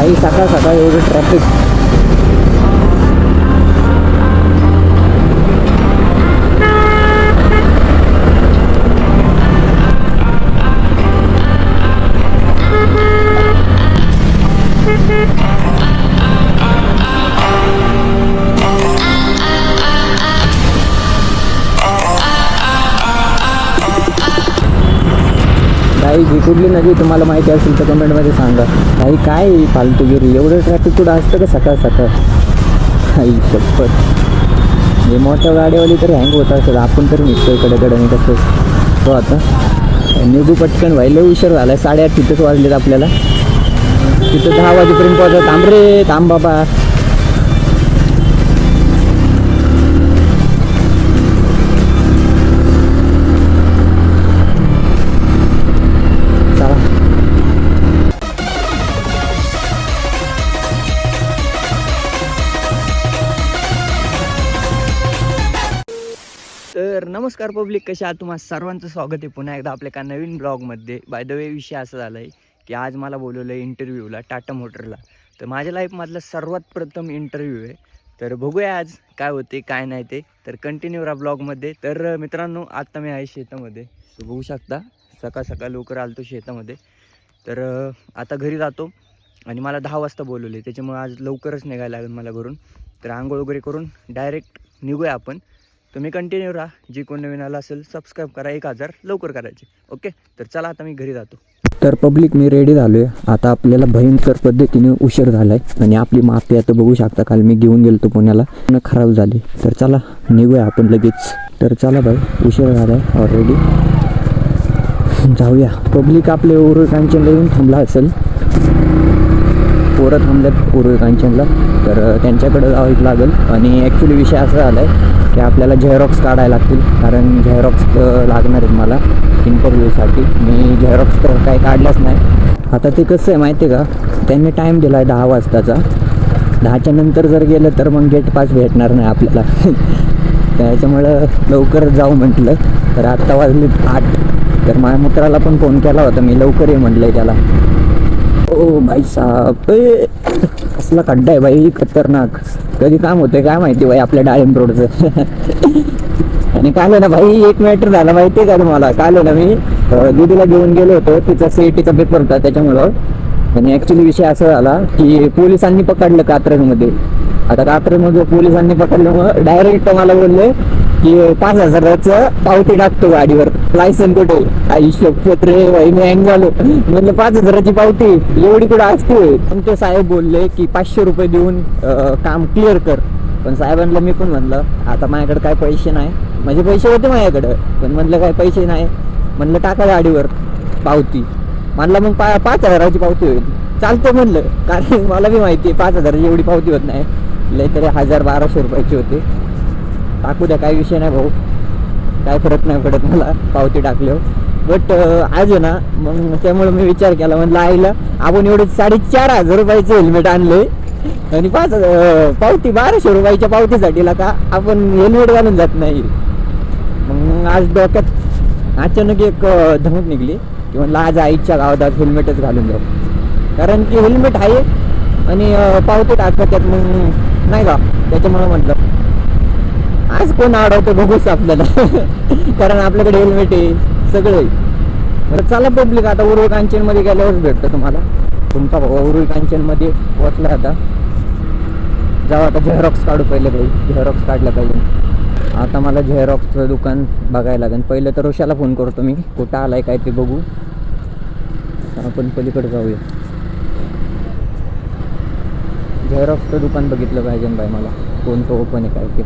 काही सकाळ सकाळ एवढं ट्रॅफिक काही जी कुठली नदी तुम्हाला माहिती असेल तर कमेंटमध्ये सांगा. काही काय आहे फालतूगिरी एवढं ट्रॅफिक कुठं असतं का सकाळ सकाळ? काही शपथ. हे मोठ्या गाड्यावाली तरी हँग होत असेल. आपण तरी निघतोयकडे कडे कसं हो आता. निघू पटकन व्हायला उशीर झाला साडेआठ तिथंच वाजलेत आपल्याला. तिथं दहा वाजेपर्यंत पोहोचत थांब रे. थांब बाबा. नमस्कार पब्लिक कशा आहात? तुम्हाला सर्वांचं स्वागत आहे पुन्हा एकदा आपल्या एका नवीन ब्लॉगमध्ये. बाय द वे विषय असा झाला आहे की आज मला बोलवलं आहे इंटरव्ह्यूला टाटा मोटरला तर माझ्या लाईफमधला सर्वात प्रथम इंटरव्ह्यू आहे. तर बघूया आज काय होते काय नाही ते. तर कंटिन्यू राहा ब्लॉगमध्ये. तर मित्रांनो आत्ता मी आहे शेतामध्ये. तर बघू शकता सकाळ सकाळ लवकर आलतो शेतामध्ये. तर आता घरी जातो आणि मला दहा वाजता बोलवले त्याच्यामुळे आज लवकरच निघायला लागेल मला घरून. तर आंघोळ वगैरे करून डायरेक्ट निघूया आपण. तुम्ही कंटिन्यू राहा. जी कोण नवीन आला असेल सबस्क्राईब करा. एक हजार लवकर करायचे. ओके तर चला आता मी घरी जातो. तर पब्लिक मी रेडी झालो आहे आता आपल्याला भयंकर पद्धतीने उशीर झाला आहे आणि आपली माफी आता बघू शकता. काल मी घेऊन गेलो तो पुण्याला. पुन्हा खराब झाली. तर चला निघूया आपण लगेच. तर चला भाई उशीर झाला आहे ऑलरेडी जाऊया. पब्लिक आपले ओरळ कांचनला येऊन थांबला असेल. पोरं थांबल्यात ओरळ कांचनला तर त्यांच्याकडं त्यांच्याकडे जावं लागेल. आणि ॲक्च्युली विषय असा झाला आहे की आपल्याला झेरॉक्स काढायला लागतील. कारण झेरॉक्स लागणार आहेत मला इंटरव्ह्यूसाठी मी झेरॉक्स तर काही काढलाच नाही. आता ते कसं आहे माहिती आहे का? त्यांनी टाईम दिला आहे दहा वाजताचा. दहाच्या नंतर जर गेलं तर मग गेट पास भेटणार नाही आपल्याला. त्याच्यामुळं लवकर जाऊ म्हटलं. तर आत्ता वाजले आठ. तर माझ्या मित्राला पण फोन केला होता. मी लवकर ये म्हटलं आहे त्याला. ओ भाई साहेब. असला कसला खड्डा आहे बाई खतरनाक. कधी काम होतंय काय माहिती भाई आपल्या डाळिंब रोडचं. आणि काल ना भाई एक मॅटर झाला माहिती का तुम्हाला? काल ना मी दीदीला घेऊन गेलो होतो तिचा सीईटीचा पेपर होता त्याच्यामुळं. आणि ऍक्च्युली विषय असा झाला की पोलिसांनी पकडलं कात्रजमध्ये. आता कात्रजमध्ये पोलिसांनी पकडल्यामुळं डायरेक्ट मला बोलले की पाच हजाराचं पावती टाकतो गाडीवर. लायसन कुठे? आई शपथ मी झालो म्हणलं पाच हजाराची पावती एवढी कुठं असते? पण ते साहेब बोलले की पाचशे रुपये देऊन काम क्लिअर कर. पण साहेबांना मी पण म्हणलं आता माझ्याकडे काय पैसे नाही. माझे पैसे होते माझ्याकडं पण म्हणलं काय पैसे नाही. म्हणलं टाका गाडीवर पावती. म्हणलं मग पा पाच हजाराची पावती होईल. चालतं म्हणलं कारण मला बी माहिती आहे पाच हजाराची एवढी पावती होत नाही. लय तरी हजार बाराशे रुपयाची होते. टाकू द्या काही विषय नाही भाऊ. काय फरक नाही पडत मला पावती टाकल्यावर. बट आज आहे ना मग त्यामुळे मी विचार केला म्हणलं आईला आपण एवढे साडेचार हजार रुपयाचे हेल्मेट आणले. आणि पाच पावती बाराशे रुपयाच्या पावतीसाठी का आपण हेल्मेट घालून जात नाही. मग आज डोक्यात अचानक एक धमक निघली की म्हणलं आज आईच्या गावात आज हेल्मेटच घालून जाऊ. कारण की हेल्मेट आहे आणि पावती टाकतात त्यात मग नाही का? त्याच्यामुळे म्हटलं आज कोण अडवतो बघूच आपल्याला. कारण आपल्याकडे हेल्मेट आहे सगळं आहे. बरं चला पब्लिक आता उरुळ कांचनमध्ये गेल्यावरच भेटतं तुम्हाला. तुमचा उरुळ कांचनमध्ये पोचला आता. जाऊ आता झेरॉक्स काढू पहिले भाई झेरॉक्स काढलं पाहिजे. आता मला झेरॉक्सचं दुकान बघायला लागेल. पहिलं तर ऋषाला फोन करतो मी. कुठं आलाय काय ते बघू. आपण पलीकडे जाऊया. झेरॉक्सचं दुकान बघितलं पाहिजे बाई मला. कोणतं ओपन आहे काय ते.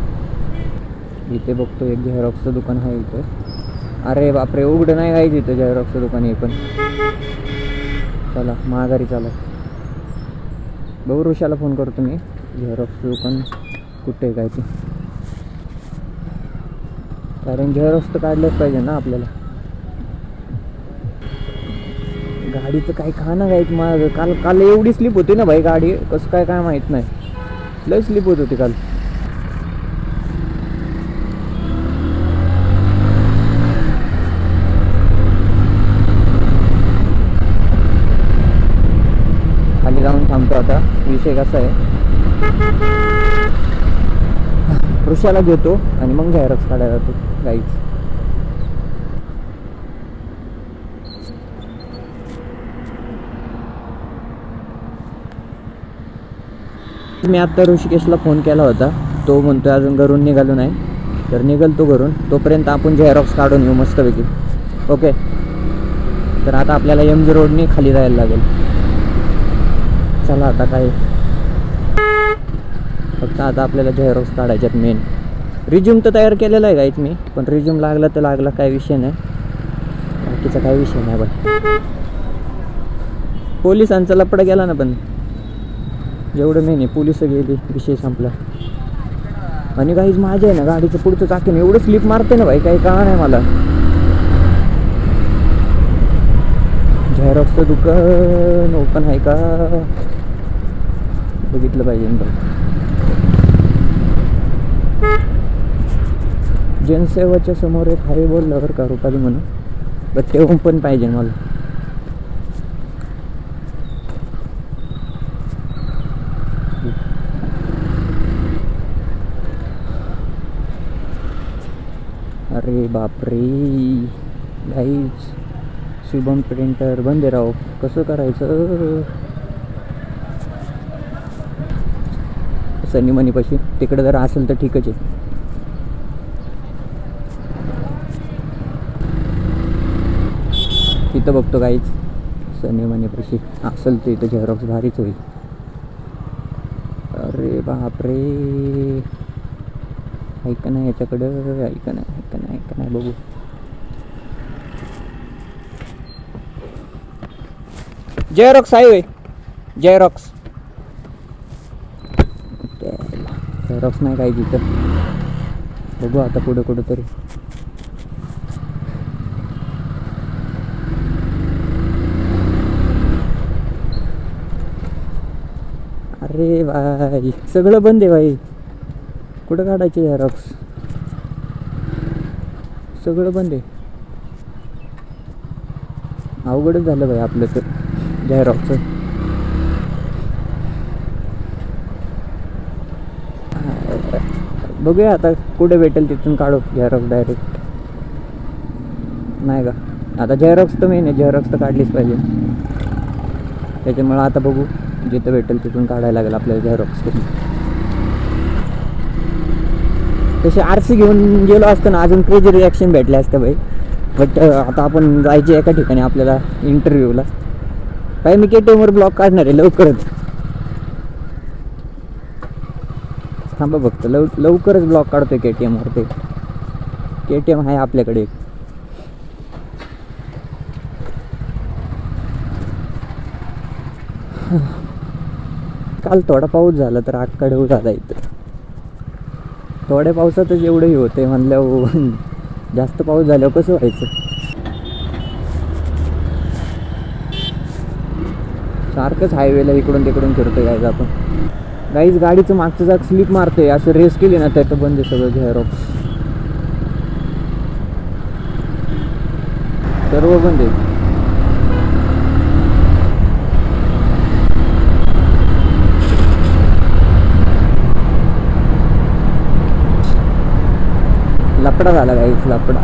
इथे बघतो एक झेरॉक्सचं दुकान आहे इथे. अरे बापरे उघडं नाही काय इथं झेरॉक्सचं दुकान हे पण. चला महागारी चला. बघू ऋषाला फोन करतो मी. झेरॉक्सचं दुकान कुठे काय ते कारण झेरॉक्स तर काढलंच पाहिजे ना आपल्याला. गाडीचं काही खाणं काय माझं काल काल एवढी स्लिप होती ना भाई गाडी. कसं काय काय माहीत नाही. लय स्लिप होत होती काल खाली जाऊन थांबतो आता. विषय कसा आहे? ऋषाला घेतो आणि मग झेरॉक्स काढायला जातो गाईच मी आत्ता ऋषिकेशला फोन केला होता. तो म्हणतोय अजून घरून निघालो नाही. तर निघल तो घरून. तोपर्यंत आपण झेरॉक्स काढून येऊ मस्तपैकी. ओके तर आता आपल्याला एम जी रोडने खाली जायला लागेल. चला आता काय फक्त आता आपल्याला झेरॉक्स काढायच्यात मेन रिझ्यूम तर तयार केलेला आहे काहीच मी पण रिझ्यूम लागला तर लागला काय विषय नाही. बाकीचा काय विषय नाही बघ. पोलिसांचा लपडा गेला ना पण. जेवढं मेन आहे पोलीस गेली विषय संपला. आणि काहीच माझ्या आहे ना गाडीचं पुढचं चाकीन एवढं स्लिप मारते ना भाई काही कळा नाही मला. झेरॉक्सचं दुकान ओपन आहे का? बघितलं पाहिजे ना जनसेवाच्या समोर एक हाय बोलला बरं का रुपाली म्हणून बट पण पाहिजे मला. अरे बापरे गाईच शुभम प्रिंटर बंद राहो कसं करायचं? सनी मनीपाशी तिकडे जर असेल तर ठीकच आहे. तिथं बघतो काहीच सनी मनीपाशी असेल तर इथं झेरॉक्स भारीच होईल. अरे बापरे. ऐक नाही याच्याकडं? ऐक नाही? ऐक नाही? ऐक नाही? बघू. जयरॉक्स आहे होय. जयरॉक्स झेरॉक्स नाही काय तिथं. बघू आता पुढे कुठं तरी अरे बाई सगळं बंद आहे बाई कुठं काढायचे झेरॉक्स सगळं बंद आहे. अवघडच झालं बाई आपलं तर झेरॉक्सचं बघूया आता कुठे भेटेल तिथून काढू झेरॉक्स डायरेक्ट नाही का? आता झेरॉक्स तर मेन आहे झेरॉक्स तर काढलीच पाहिजे. त्याच्यामुळं आता बघू जिथं भेटेल तिथून काढायला लागेल आपल्याला झेरॉक्स तसे आर सी घेऊन गेलो असतो ना अजून क्रेजी रिॲक्शन भेटले असतं भाई बट आता आपण जायचे एका ठिकाणी आपल्याला इंटरव्ह्यूला काय मी के टी ब्लॉक ब्लॉग काढणार आहे लवकरच. थांबा बघतो लव लवकरच ब्लॉक काढतोय के टी एमवर ते के टी एम आहे आपल्याकडे एक. काल थोडा पाऊस झाला तर आकडे झाला इथं. थोड्या पावसातच एवढंही होते म्हणल्यावर जास्त पाऊस झाल्यावर कसं व्हायचं? सारखंच हायवेला इकडून तिकडून फिरतो यायचं आपण. गाईज गाडीचं मागचं जाग स्लिप मारते असं रेस केली ना त्याचं बंद आहे सगळं झेरॉक्स सर्व बंद आहे. लपडा झाला गाईच लपडा.